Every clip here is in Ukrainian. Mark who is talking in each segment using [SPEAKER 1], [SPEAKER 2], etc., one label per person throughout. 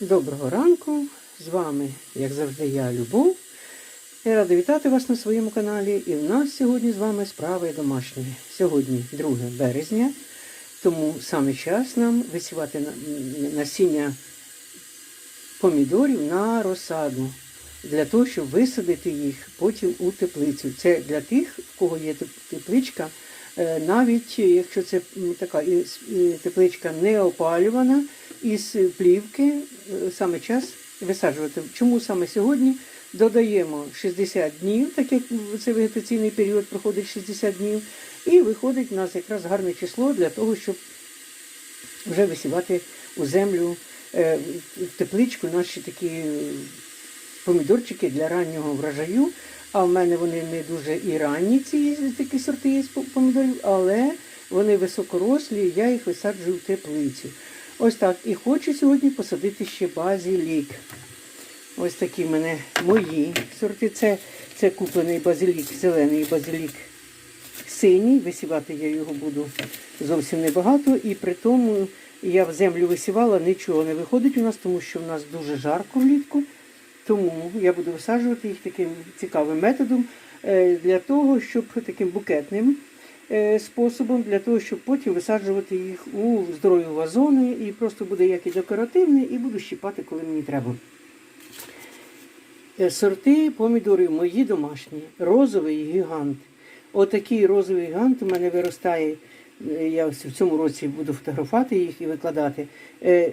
[SPEAKER 1] Доброго ранку! З вами, як завжди, я Любов. Я рада вітати вас на своєму каналі. І в нас сьогодні з вами справи домашні. Сьогодні 2 березня, тому саме час нам висівати насіння помідорів на розсаду. Для того, щоб висадити їх потім у теплицю. Це для тих, в кого є тепличка, е, навіть якщо це така тепличка не опалювана, із плівки е, саме час висаджувати. Чому саме сьогодні? Додаємо 60 днів, так як цей вегетаційний період проходить 60 днів, і виходить у нас якраз гарне число для того, щоб вже висівати у землю е, в тепличку наші такі помідорчики для раннього врожаю. А в мене вони не дуже і ранні, ці такі сорти є помідорів, але вони високорослі, я їх висаджую в теплицю. Ось так. І хочу сьогодні посадити ще базилік. Ось такі в мене мої сорти. Це, це куплений базилік, зелений базилік синій. Висівати я його буду зовсім небагато. І при тому я в землю висівала, нічого не виходить у нас, тому що в нас дуже жарко влітку. Тому я буду висаджувати їх таким цікавим методом е, для того, щоб таким букетним способом, для того, щоб потім висаджувати їх у здорові вазони. І просто буде як і декоративний, і буду щипати, коли мені треба. Е, Сорти помідорів мої домашні, розовий гігант. Отакий розовий гігант у мене виростає. е, Я в цьому році буду фотографувати їх і викладати. Е,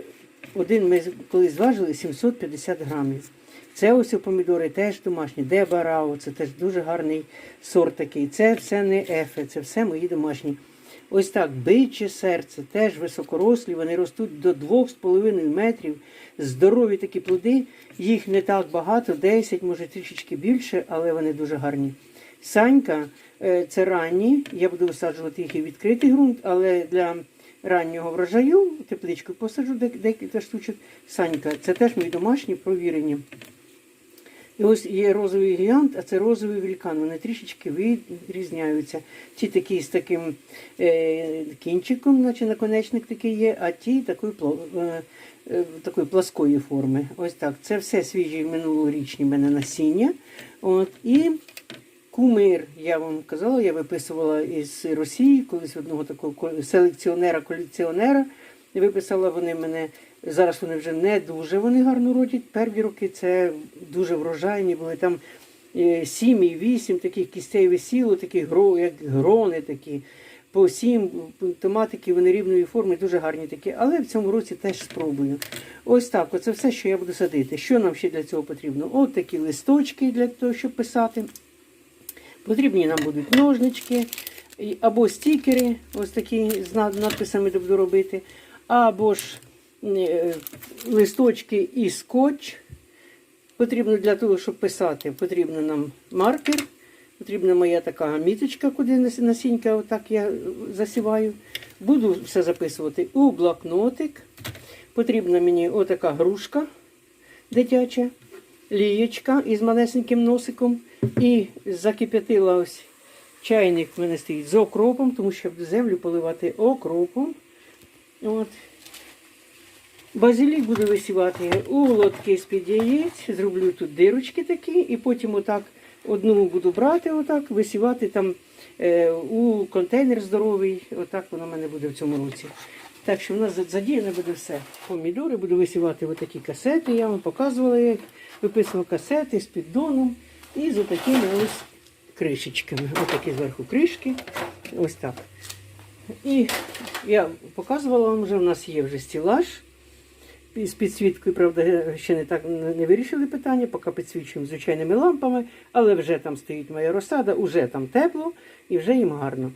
[SPEAKER 1] Один ми колись зважили 750 грамів. Це ось помідори теж домашні. Де барао, це теж дуже гарний сорт такий. Це все не ефе, це все мої домашні. Ось так, биче серце, теж високорослі, вони ростуть до 2,5 метрів. Здорові такі плоди, їх не так багато, 10, може трішечки більше, але вони дуже гарні. Санька е, це ранні, я буду висаджувати їх і відкритий ґрунт, але для раннього врожаю тепличку посаджу дек- декілька штучок. Санька, це теж мої домашні провірені. І ось є розовий гігант, а це розовий вулькан. Вони трішечки відрізняються. Ті такі з таким е, кінчиком, наче наконечник такий є, а ті такої, е, е, такої плоскої форми. Ось так. Це все свіжі минулорічні в мене насіння. От, і кумир, я вам казала, я виписувала із Росії, колись одного такого селекціонера-колекціонера. Виписала вони мене. Зараз вони вже не дуже вони гарно родять. Перві роки це дуже врожайні були. Там е, сім і вісім таких кістей висіло, такі гро, як грони такі. По сім томатики вони рівної форми, дуже гарні такі. Але в цьому році теж спробую. Ось так, оце все, що я буду садити. Що нам ще для цього потрібно? От такі листочки для того, щоб писати. Потрібні нам будуть ножнички або стікери, ось такі з надписами буду робити, або ж е, листочки і скотч. Потрібно для того, щоб писати, потрібно нам маркер, потрібна моя така міточка, куди насінька отак я засіваю. Буду все записувати у блокнотик. Потрібна мені отака грушка дитяча, лієчка із малесеньким носиком. І закип'ятила ось чайник в мене стоїть з окропом, тому що землю поливати окропом. От. Базилік буду висівати у лотки з-під яєць, зроблю тут дирочки такі, і потім отак одну буду брати, отак, висівати там е, у контейнер здоровий. Отак воно в мене буде в цьому році. Так що в нас задіяне буде все. Помідори буду висівати в такі касети. Я вам показувала, як виписував касети з піддоном і з отакими ось кришечками. Отакі зверху кришки. Ось так. І я показувала вам вже, у нас є вже стілаж з підсвіткою, правда, ще не так не вирішили питання, поки підсвічуємо звичайними лампами, але вже там стоїть моя розсада, вже там тепло і вже їм гарно.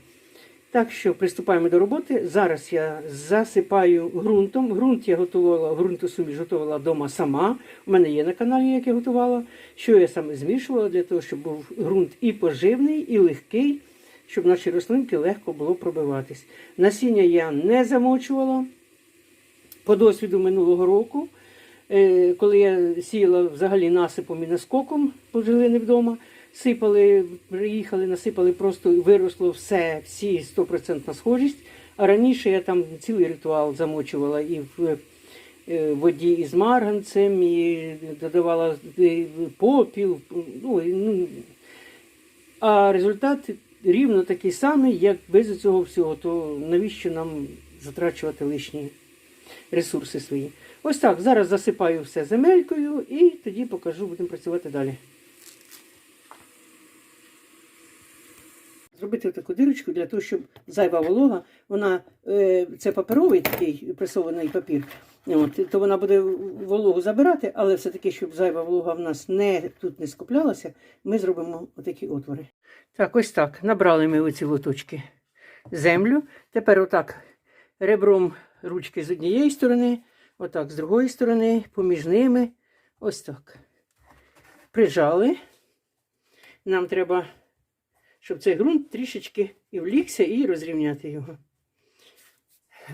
[SPEAKER 1] Так що приступаємо до роботи. Зараз я засипаю ґрунтом. Ґрунт я готувала, ґрунтосуміш готувала вдома сама. У мене є на каналі, як я готувала. Що я саме змішувала для того, щоб був ґрунт і поживний, і легкий, щоб наші рослинки легко було пробиватись. Насіння я не замочувала по досвіду минулого року, е, коли я сіяла взагалі насипом і наскоком, бо жили не вдома, сипали, приїхали, насипали, просто виросло все, всі 100% схожість. А раніше я там цілий ритуал замочувала і в е, воді із марганцем, і додавала е, попіл. Ну, ну, а результат рівно такий самий, як без цього всього. То навіщо нам затрачувати лишні ресурси свої? Ось так, зараз засипаю все земелькою і тоді покажу, будемо працювати далі. Зробити таку дирочку для того, щоб зайва волога, вона е, це паперовий такий пресований папір, от, то вона буде вологу забирати, але все-таки, щоб зайва волога в нас не тут не скуплялася, ми зробимо отакі отвори. Так, ось так. Набрали ми оці лоточки землю. Тепер отак ребром ручки з однієї сторони, отак з другої сторони, поміж ними. Ось так. Прижали. Нам треба щоб цей ґрунт трішечки і влігся, і розрівняти його.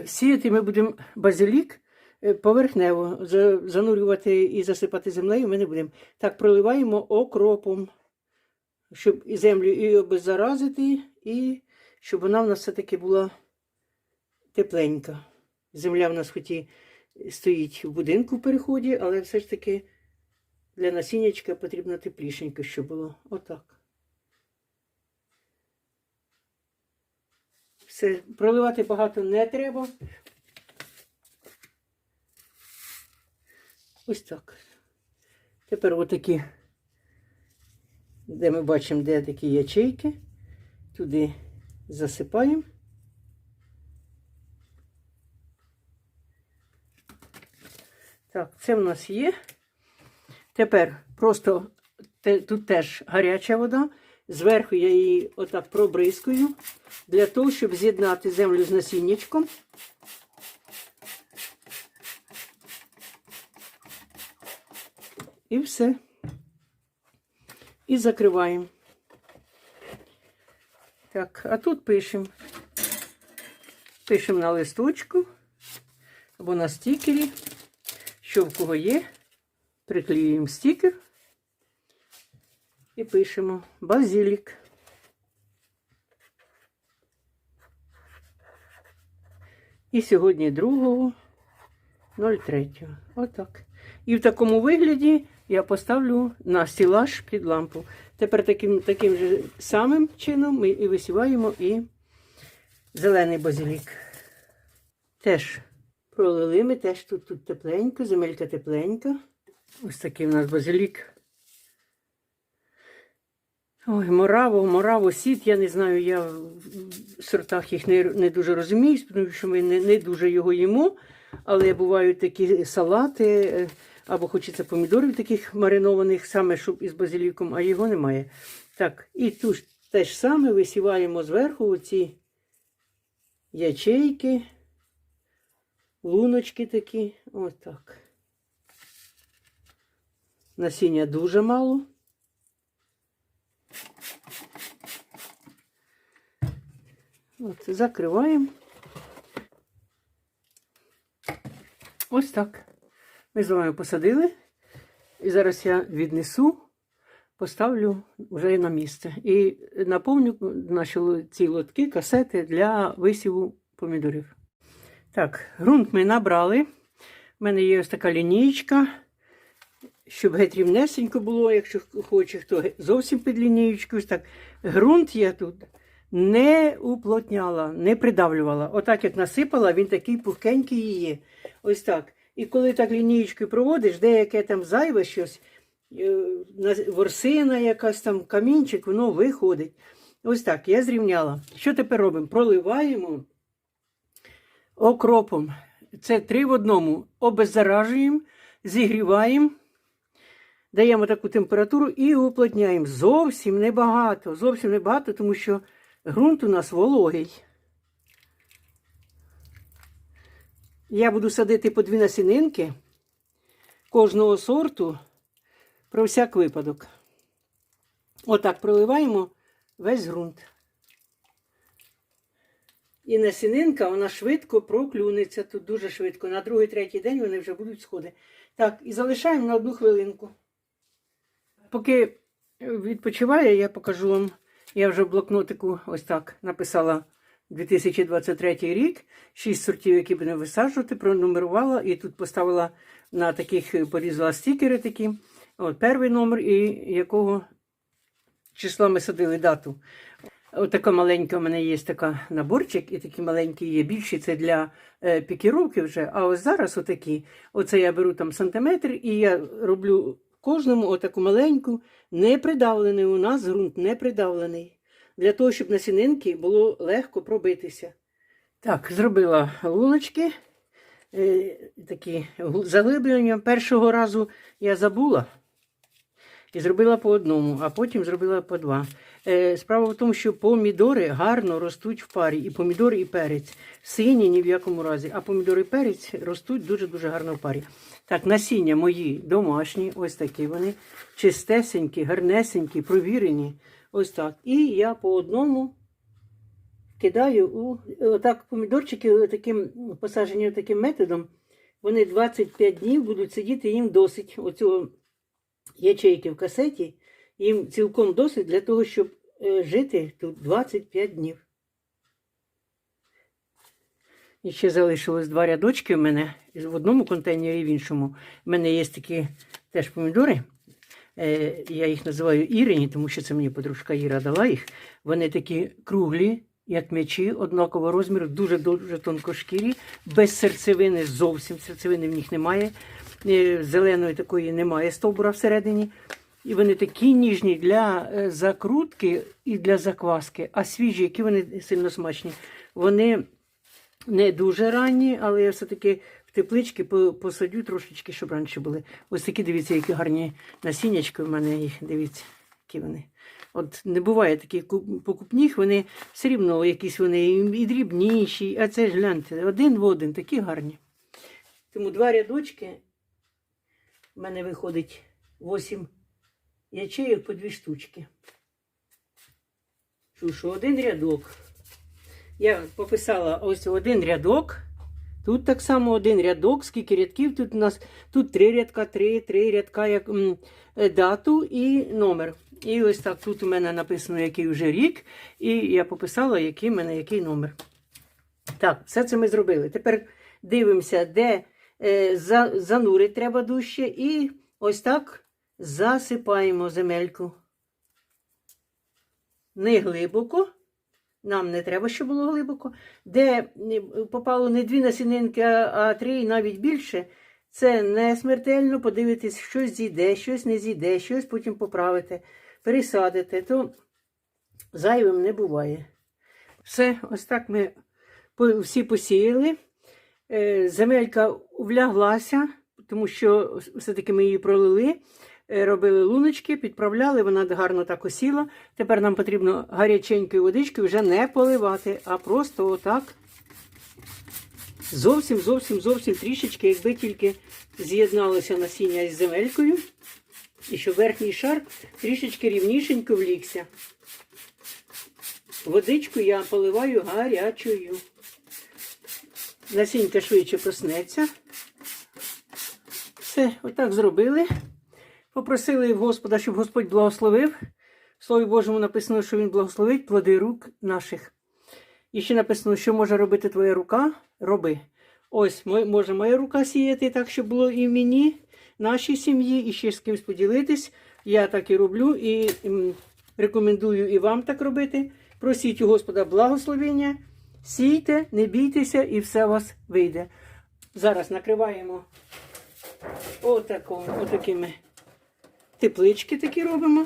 [SPEAKER 1] Сіяти ми будемо базилік е, поверхнево, занурювати і засипати землею ми не будемо. Так, проливаємо окропом, щоб землю і обеззаразити, і щоб вона в нас все-таки була тепленька. Земля в нас хоч і стоїть в будинку в переході, але все ж таки для насіннячка потрібно теплішенько, щоб було. Отак. Все, проливати багато не треба. Ось так. Тепер отакі, де ми бачимо, де такі ячейки, туди засипаємо. Так, це в нас є. Тепер просто те- тут теж гаряча вода. Зверху я її отак пробризкую для того, щоб з'єднати землю з насіннячком. І все. І закриваємо. Так, а тут пишемо. Пишемо на листочку або на стікері, що в кого є. Приклеюємо стікер і пишемо базилік. І сьогодні 2.03. Отак. І в такому вигляді я поставлю на стілаж під лампу. Тепер таким, таким же самим чином ми і висіваємо і зелений базилік. Теж пролили ми, теж тут, тут тепленько, земелька тепленька. Ось такий у нас базилік. Ой, мораво, мораво, сіт, я не знаю, я в сортах їх не, не дуже розумію, тому що ми не, не дуже його їмо. Але бувають такі салати, е, або хочеться помідорів таких маринованих, саме щоб із базиліком, а його немає. Так, і тут те ж саме висіваємо зверху оці ячейки, луночки такі. Отак. Насіння дуже мало. От, закриваємо. Ось так. Ми з вами посадили. І зараз я віднесу, поставлю вже на місце. І наповню наші ці лотки, касети для висіву помідорів. Так, ґрунт ми набрали. У мене є ось така лінієчка, щоб геть рівнесенько було, якщо хоче, хто зовсім під лінієчкою. Так, ґрунт я тут не уплотняла, не придавлювала. Отак, як насипала, він такий пухкенький і є. Ось так. І коли так лінієчкою проводиш, деяке там зайве щось, е, ворсина якась там, камінчик, воно виходить. Ось так, я зрівняла. Що тепер робимо? Проливаємо окропом. Це три в одному. Обеззаражуємо, зігріваємо, даємо таку температуру і уплотняємо. Зовсім небагато. Зовсім небагато, тому що ґрунт у нас вологий. Я буду садити по дві насінинки кожного сорту про всяк випадок. Отак проливаємо весь ґрунт. І насінинка, вона швидко проклюнеться тут дуже швидко. На другий, третій день вони вже будуть сходи. Так, і залишаємо на одну хвилинку. Поки відпочиває, я покажу вам. Я вже в блокнотику ось так написала 2023 рік. Шість сортів, які будемо висаджувати, пронумерувала і тут поставила на таких порізала стікери такі. От перший номер і якого числа ми садили дату. Отака маленька у мене є така наборчик, і такі маленькі є більші. Це для е, пікіровки вже. А ось зараз отакі. Оце я беру там сантиметр, і я роблю кожному отаку маленьку, не придавлений. У нас ґрунт не придавлений. Для того, щоб на сінинки було легко пробитися. Так, зробила луночки. Е, такі заглиблення. Першого разу я забула і зробила по одному, а потім зробила по два. Е, Справа в тому, що помідори гарно ростуть в парі, і помідори, і перець. Сині ні в якому разі, а помідори і перець ростуть дуже-дуже гарно в парі. Так, насіння мої домашні, ось такі вони, чистесенькі, гарнесенькі, провірені. Ось так. І я по одному кидаю у отак помідорчики таким посаджені таким методом. Вони 25 днів будуть сидіти, їм досить оцього ячейки в касеті, їм цілком досить для того, щоб е, жити тут 25 днів. І ще залишилось два рядочки в мене в одному контейнері, і в іншому. У мене є такі теж помідори. Е, я їх називаю Ірині, тому що це мені подружка Іра дала їх. Вони такі круглі, як м'ячі, однакового розміру, дуже-дуже тонкошкірі, без серцевини, зовсім серцевини в них немає. Е, Зеленої такої немає стовбура всередині. І вони такі ніжні для е, закрутки і для закваски, а свіжі, які вони сильно смачні. Вони не дуже ранні, але я все-таки в теплички посадю трошечки, щоб раніше були. Ось такі, дивіться, які гарні насіннячки в мене їх. Дивіться, які вони. От не буває таких куп- покупних, вони все рівно якісь вони і дрібніші, а це ж гляньте, один в один, такі гарні. Тому два рядочки в мене виходить 8 ячеїв по дві штучки. Що один рядок. Я пописала ось один рядок. Тут так само один рядок. Скільки рядків? Тут у нас тут три рядка, три, три рядка, як м, е, дату і номер. І ось так тут у мене написано, який вже рік, і я пописала, який в мене який номер. Так, все це ми зробили. Тепер дивимося, де е, за, занурить треба дужче, і ось так засипаємо земельку. Не глибоко. Нам не треба, щоб було глибоко. Де попало не дві насінинки, а три і навіть більше, це не смертельно. Подивитись, щось зійде, щось не зійде, щось потім поправите, пересадите, то зайвим не буває. Все, ось так ми всі посіяли. Е, Земелька вляглася, тому що все-таки ми її пролили. Е, Робили луночки, підправляли, вона гарно так осіла. Тепер нам потрібно гаряченькою водичкою вже не поливати, а просто отак. Зовсім, зовсім, зовсім трішечки, якби тільки з'єдналося насіння із земелькою. І щоб верхній шар трішечки рівнішенько влігся. Водичку я поливаю гарячою. Насінька швидше проснеться. Все, отак зробили. Попросили в Господа, щоб Господь благословив. В Слові Божому написано, що Він благословить плоди рук наших. І ще написано, що може робити твоя рука, роби. Ось може моя рука сіяти так, щоб було і мені, нашій сім'ї, і ще з кимось поділитись. Я так і роблю і рекомендую і вам так робити. Просіть у Господа благословення, сійте, не бійтеся, і все у вас вийде. Зараз накриваємо отакими теплички такі робимо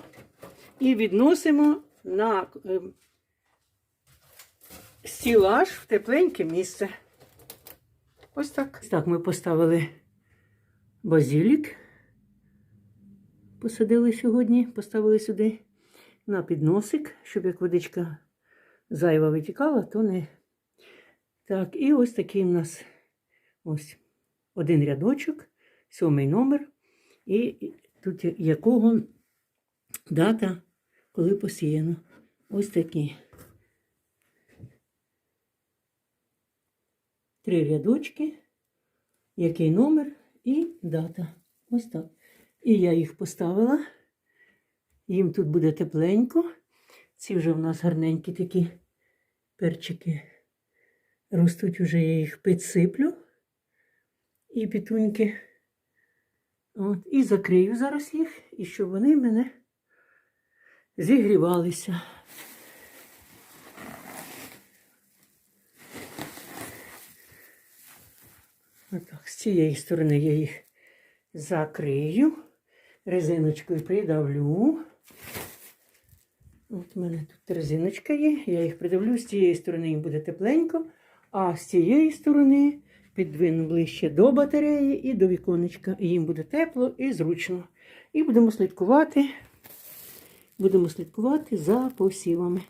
[SPEAKER 1] і відносимо на е, стілаж в тепленьке місце. Ось так. Так, ми поставили базилік. Посадили сьогодні, поставили сюди на підносик, щоб як водичка зайва витікала, то не. Так, і ось такий у нас ось один рядочок, сьомий номер. І тут якого дата, коли посіяно. Ось такі. Три рядочки, який номер і дата. Ось так. І я їх поставила. Їм тут буде тепленько. Ці вже в нас гарненькі такі Перчики ростуть уже, я їх підсиплю. І пітуньки. От, і закрию зараз їх, і щоб вони мене зігрівалися. Отак, з цієї сторони я їх закрию, резиночкою придавлю. От у мене тут резиночка є, я їх придавлю, з цієї сторони їм буде тепленько, а з цієї сторони підвину ближче до батареї і до віконечка. Їм буде тепло і зручно. І будемо слідкувати, будемо слідкувати за посівами.